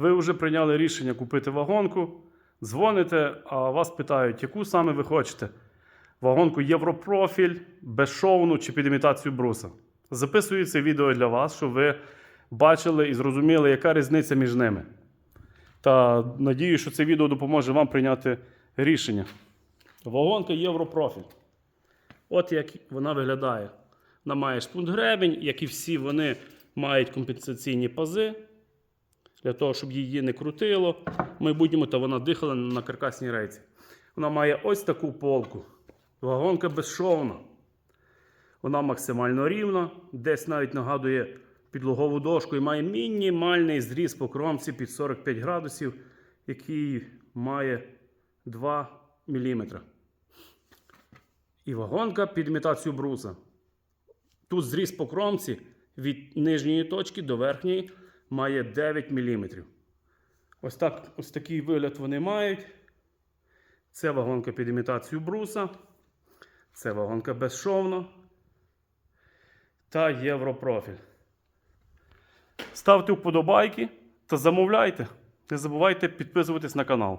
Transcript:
ви вже прийняли рішення купити вагонку, дзвоните, а вас питають, яку саме ви хочете. Вагонку Європрофіль, безшовну чи під імітацію бруса. Записую це відео для вас, щоб ви бачили і зрозуміли, яка різниця між ними. Та надію, що це відео допоможе вам прийняти рішення. Вагонка Європрофіль. От як вона виглядає. Вона має шпунт гребень, як і всі вони мають компенсаційні пази для того, щоб її не крутило в майбутньому, та вона дихала на каркасній рейці. Вона має ось таку полку. Вагонка безшовна. Вона максимально рівна, десь навіть нагадує підлогову дошку і має мінімальний зріз по кромці під 45 градусів, який має 2 мм. І вагонка під імітацію бруса. Тут зріз по кромці від нижньої точки до верхньої має 9 мм. Ось, так, ось такий вигляд вони мають. Це вагонка під імітацію бруса. Це вагонка безшовно. Та Європрофіль. Ставте вподобайки та замовляйте. Не забувайте підписуватись на канал.